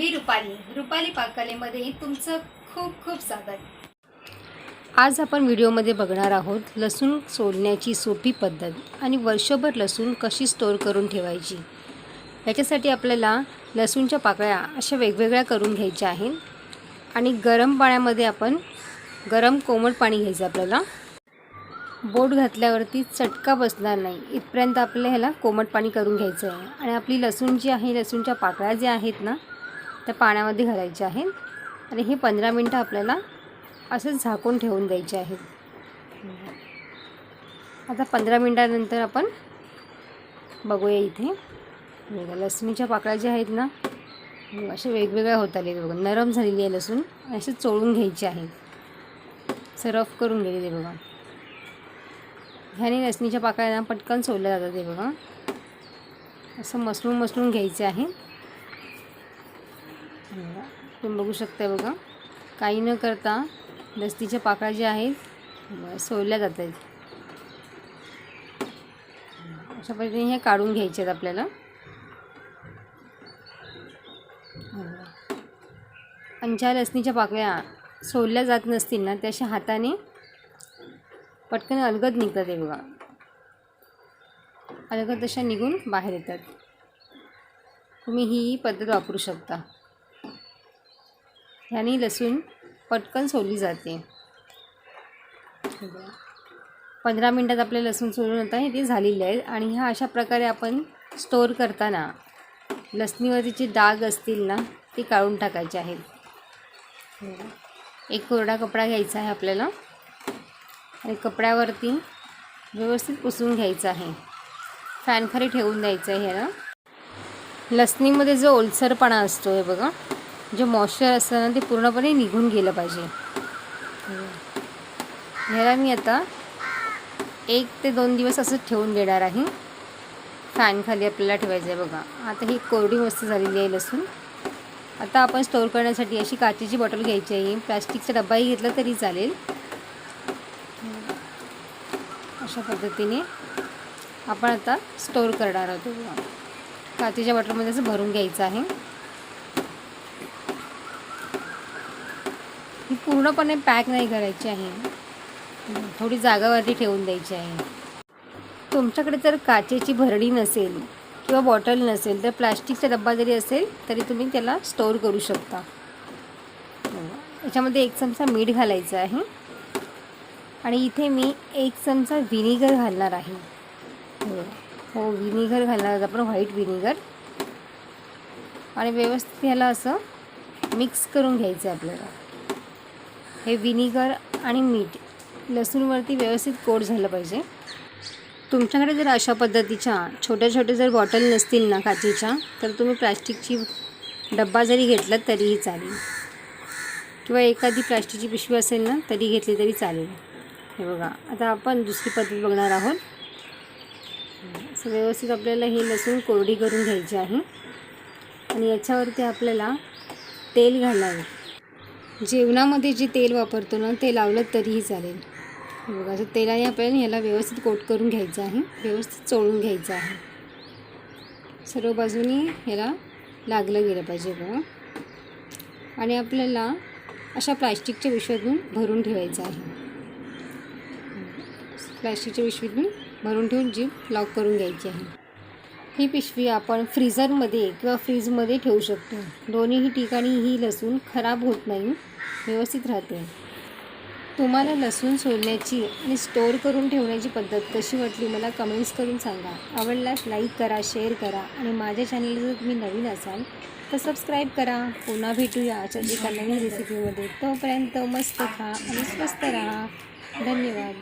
मी रुपाली रुपाली पाककलेमध्ये तुमचं खूप खूप स्वागत. आज आपण व्हिडिओमध्ये बघणार आहोत लसूण सोलण्याची सोपी पद्धत आणि वर्षभर लसूण कशी स्टोअर करून ठेवायची. याच्यासाठी आपल्याला लसूणच्या पाकळ्या अशा वेगवेगळ्या करून घ्यायच्या आहेत. आणि गरम पाण्यामध्ये आपण गरम कोमट पाणी घ्यायचं आपल्याला. बोट घातल्यावरती चटका बसणार नाही. इथपर्यंत आपल्याला ह्याला कोमट पाणी करून घ्यायचं आहे. आणि आपली लसूण जी आहे लसूणच्या पाकळ्या ज्या आहेत ना त्या पाण्यामध्ये घालायचे आहेत आणि हे पंधरा मिनटं आपल्याला असंच झाकून ठेवून द्यायचे आहेत आता पंधरा मिनटानंतर आपण बघूया इथे. बघा लसणीच्या पाकळ्या ज्या आहेत ना हे अशा वेगवेगळ्या होत आलेल्या बघा नरम झालेली आहे लसूण असे चोळून घ्यायचे आहेत सरफ करून गेलेले बघा. ह्याने लसणीच्या पाकळ्यांना पटकन सोडल्या जातात ते बघा. असं मसळून मसळून घ्यायचे आहे. तुम्ही बघू शकता बघा. काही न करता लसणीच्या पाकळ्या ज्या आहेत बघा, सोलल्या जात आहेत. अशा पद्धतीने हे काढून घ्यायचे आहेत आपल्याला. आणि ज्या लसणीच्या पाकळ्या सोलल्या जात नसतील ना त्या अशा हाताने पटकन अलगद निघतात हे बघा. अलगद तशा निघून बाहेर येतात. तुम्ही ही पद्धत वापरू शकता. ह्यानी लसूण पटकन सोलली जाते. पंधरा मिनटात आपले लसूण सोलून आता हे ते झालेले आहेत. आणि ह्या अशा प्रकारे आपण स्टोअर करताना लसणीवरती जे डाग असतील ना ते काढून टाकायचे आहेत एक कोरडा कपडा घ्यायचा आहे आपल्याला. आणि कपड्यावरती व्यवस्थित पुसून घ्यायचं आहे. फॅनखाली ठेवून द्यायचं आहे ह्याला. लसणीमध्ये जो ओलसरपणा असतो हे बघा जे मॉइश्चर असतं ना ते पूर्णपणे निघून गेलं पाहिजे. ह्याला मी आता एक ते दोन दिवस असंच ठेवून देणार आहे. फॅनखाली आपल्याला ठेवायचं आहे बघा. आता ही कोरडी मस्त झालेली आहे लसूण. आता आपण स्टोअर करण्यासाठी अशी काचेची बॉटल घ्यायची आहे. प्लॅस्टिकचा डब्बाही घेतला तरी चालेल. अशा पद्धतीने आपण आता स्टोअर करणार आहोत. काचेच्या बॉटलमध्ये असं भरून घ्यायचं आहे. ही पूर्णपणे पॅक नाही करायची आहे. थोडी जागावरती ठेवून द्यायची आहे. तुमच्याकडे जर काचेची भरणी नसेल किंवा बॉटल नसेल तर प्लास्टिकचा डब्बा जरी असेल तरी तुम्ही त्याला स्टोअर करू शकता. याच्यामध्ये एक चमचा मीठ घालायचं आहे. आणि इथे मी एक चमचा व्हिनेगर घालणार आहे. हो, हो व्हिनेगर घालणार आपण व्हाईट व्हिनेगर. आणि व्यवस्थित ह्याला असं मिक्स करून घ्यायचं आहे आपल्याला. हे विनेगर आणि मीठ लसूणवरती व्यवस्थित कोट झालं पाहिजे. तुमच्याकडे जर अशा पद्धतीच्या छोट्या छोट्या जर बॉटल नसतील ना काचेच्या तर तुम्ही प्लॅस्टिकची डब्बा जरी घेतलात तरीही चालेल. किंवा एखादी प्लॅस्टिकची पिशवी असेल ना तरी घेतली तरी चालेल. हे बघा आता आपण दुसरी पद्धत बघणार आहोत. असं व्यवस्थित आपल्याला हे लसूण कोरडी करून घ्यायची आहे. आणि याच्यावरती आपल्याला तेल घालावं जेवणामध्ये जे तेल वापरतो ना ते लावलं तरीही चालेल. बघा असं तेलाने आपल्याला ह्याला व्यवस्थित कोट करून घ्यायचं आहे. व्यवस्थित चोळून घ्यायचं आहे. सर्व बाजूनी ह्याला लागलं गेलं पाहिजे बघा. आणि आपल्याला अशा प्लास्टिकच्या पिशव्यातून भरून ठेवायचं आहे. प्लास्टिकच्या पिशवीतून भरून ठेवून जीप लॉक करून घ्यायची आहे. ही पिशवी आपण फ्रीझरमध्ये किंवा फ्रीजमध्ये ठेवू शकतो. दोन्हीही ठिकाणी ही लसूण खराब होत नाही. व्यवस्थित राहते. तुम्हाला लसूण सोलण्याची आणि स्टोअर करून ठेवण्याची पद्धत कशी वाटली मला कमेंट्स करून सांगा. आवडल्यास लाईक करा शेअर करा आणि माझ्या चॅनलला जर तुम्ही नवीन असाल तर सबस्क्राईब करा. पुन्हा भेटूया अशा एका नवीन रेसिपीमध्ये तोपर्यंत मस्त खा आणि स्वस्त राहा. धन्यवाद.